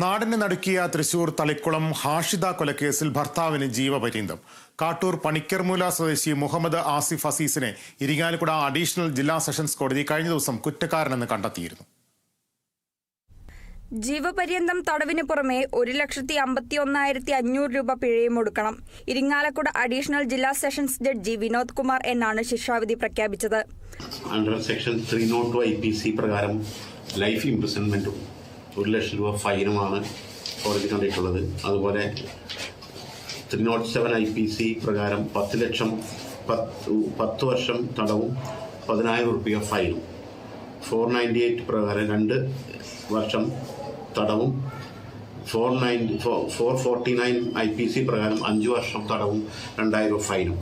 നാടിനെ നടുക്കിയ തൃശൂർ തളിക്കുളം ഹാഷിദ കൊലക്കേസിൽ ഭർത്താവിന് ജീവപര്യന്തം. കാട്ടൂർ പണിക്കർമൂല സ്വദേശി മുഹമ്മദ് ആസിഫ് അസീസിനെ ഇരിങ്ങാലക്കുട അഡീഷണൽ ജില്ലാ സെഷൻസ് കോടതി കഴിഞ്ഞ ദിവസം കുറ്റക്കാരനെന്ന് കണ്ടെത്തിയിരുന്നു. ജീവപര്യന്തം തടവിന് പുറമെ ഒരു ലക്ഷത്തി അമ്പത്തി ഒന്നായിരത്തി അഞ്ഞൂറ് രൂപ പിഴയും ഒടുക്കണം. ഇരിങ്ങാലക്കുട അഡീഷണൽ ജില്ലാ സെഷൻസ് ജഡ്ജി വിനോദ് കുമാർ എന്നാണ് ശിക്ഷാവിധി പ്രഖ്യാപിച്ചത്. Under section three nought I P C പ്രകാരം ലൈഫ് ഇംപ്രിസൺമെന്റും ഒരു ലക്ഷം രൂപ ഫൈനുമാണ് കോടതി കണ്ടിട്ടുള്ളത് അതുപോലെ three nought seven I P C പ്രകാരം പത്ത് ലക്ഷം പത്ത് വർഷം തടവും പതിനായിരം റുപ്യ ഫൈനും. ഫോർ നയന്റി എയ്റ്റ് പ്രകാരം രണ്ട് വർഷം തടവും four ninety four forty nine I P C പ്രകാരം അഞ്ച് വർഷം തടവും രണ്ടായിരം രൂപ ഫൈനും.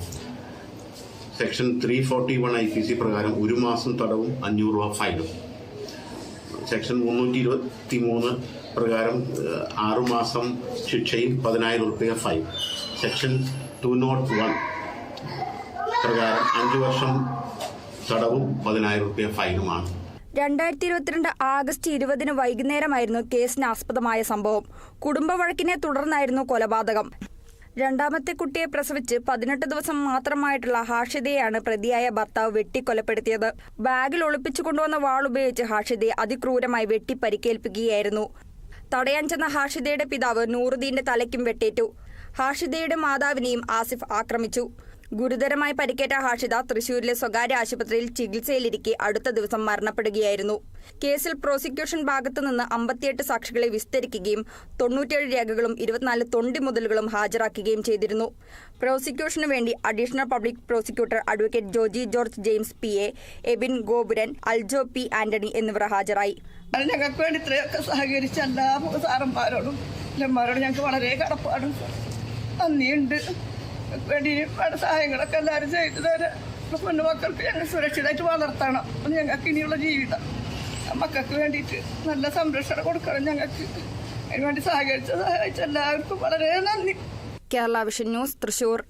Section three forty one I P C പ്രകാരം ഒരു മാസം തടവും അഞ്ഞൂറ് രൂപ ഫൈനും. സെക്ഷൻ മുന്നൂറ്റി ഇരുപത്തി മൂന്ന് പ്രകാരം ആറുമാസം ആറു മാസം ശിക്ഷയും പതിനായിരം റുപ്യ fine. Section two nought one പ്രകാരം അഞ്ചു വർഷം തടവും പതിനായിരം റുപ്യ ഫൈനുമാണ്. രണ്ടായിരത്തി ഇരുപത്തിരണ്ട് ആഗസ്റ്റ് ഇരുപതിന് വൈകുന്നേരമായിരുന്നു കേസിന് ആസ്പദമായ സംഭവം. കുടുംബ വഴക്കിനെ തുടർന്നായിരുന്നു കൊലപാതകം. രണ്ടാമത്തെ കുട്ടിയെ പ്രസവിച്ച് പതിനെട്ട് ദിവസം മാത്രമായിട്ടുള്ള ഹാഷിദയെയാണ് പ്രതിയായ ഭർത്താവ് വെട്ടിക്കൊലപ്പെടുത്തിയത്. ബാഗിൽ ഒളിപ്പിച്ചു കൊണ്ടുവന്ന വാൾ ഉപയോഗിച്ച് ഹാഷിദയെ അതിക്രൂരമായി വെട്ടി പരിക്കേൽപ്പിക്കുകയായിരുന്നു തടയാൻ ചെന്ന ഹാഷിദയുടെ പിതാവ് നൂറുദ്ദീന്റെ തലയ്ക്കും വെട്ടേറ്റു. ഹാഷിദയുടെ മാതാവിനെയും ആസിഫ് ആക്രമിച്ചു. ഗുരുതരമായി പരിക്കേറ്റ ഹാഷിദ തൃശൂരിലെ സ്വകാര്യ ആശുപത്രിയിൽ ചികിത്സയിലിരിക്കെ അടുത്ത ദിവസം മരണപ്പെടുകയായിരുന്നു. കേസിൽ പ്രോസിക്യൂഷൻ ഭാഗത്തുനിന്ന് അമ്പത്തിയെട്ട് സാക്ഷികളെ വിസ്തരിക്കുകയും തൊണ്ണൂറ്റിയേഴ് രേഖകളും ഇരുപത്തിനാല് തൊണ്ടി മുതലുകളും ഹാജരാക്കുകയും ചെയ്തിരുന്നു. പ്രോസിക്യൂഷനു വേണ്ടി additional public prosecutor advocate Joji George James P A Abin Gopuran Aljo P Antony എന്നിവർ ഹാജരായി. ഞങ്ങൾക്ക് വേണ്ടി ഇത്രയൊക്കെ സഹകരിച്ച എല്ലാ സാറന്മാരോടും ഞങ്ങൾക്ക് വളരെ കടപ്പാടും. നന്ദിയുണ്ട്. വേണ്ടി വേണ്ട സഹായങ്ങളൊക്കെ എല്ലാവരും ചെയ്തു തരാം പെണ്ണു മക്കൾക്ക് ഞങ്ങൾ സുരക്ഷിതമായിട്ട് വളർത്തണം. ഞങ്ങൾക്ക് ഇനിയുള്ള ജീവിതം മക്കൾക്ക് വേണ്ടിയിട്ട് നല്ല സംരക്ഷണം കൊടുക്കണം ഞങ്ങൾക്ക്. അതിനുവേണ്ടി സഹകരിച്ച സഹായിച്ച എല്ലാവർക്കും വളരെ നന്ദി. Kerala vision news Thrissur.